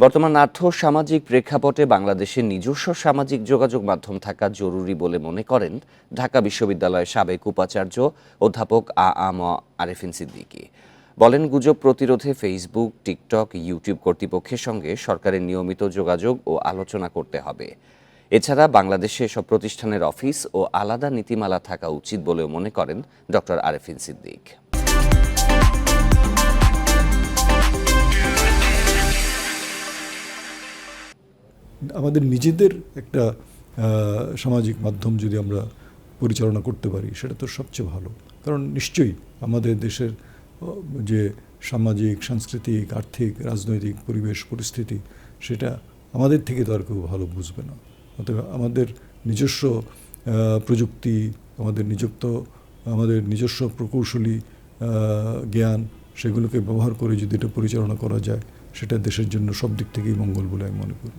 বর্তমান আর্থ সামাজিক প্রেক্ষাপটে বাংলাদেশের নিজস্ব সামাজিক যোগাযোগ মাধ্যম থাকা জরুরি বলে মনে করেন ঢাকা বিশ্ববিদ্যালয়ের সাবেক উপাচার্য অধ্যাপক আ আম আরেফিন সিদ্দিকী। বলেন, গুজব প্রতিরোধে ফেসবুক টিকটক ইউটিউব কর্তৃপক্ষের সঙ্গে সরকারের নিয়মিত যোগাযোগ ও আলোচনা করতে হবে। এছাড়া বাংলাদেশে এসব প্রতিষ্ঠানের অফিস ও আলাদা নীতিমালা থাকা উচিত বলেও মনে করেন ডক্টর আরেফিন সিদ্দিক। আমাদের নিজেদের একটা সামাজিক মাধ্যম যদি আমরা পরিচালনা করতে পারি, সেটা তো সবচেয়ে ভালো। কারণ নিশ্চয়ই আমাদের দেশের যে সামাজিক, সাংস্কৃতিক, আর্থিক, রাজনৈতিক পরিবেশ, পরিস্থিতি, সেটা আমাদের থেকে তো আর কেউ ভালো বুঝবে না। অতএব আমাদের নিজস্ব প্রযুক্তি, আমাদের নিযুক্ত আমাদের নিজস্ব প্রকৌশলী জ্ঞান, সেগুলোকে ব্যবহার করে যদি এটা পরিচালনা করা যায়, সেটা দেশের জন্য সব দিক থেকেই মঙ্গল বলে আমি মনে করি।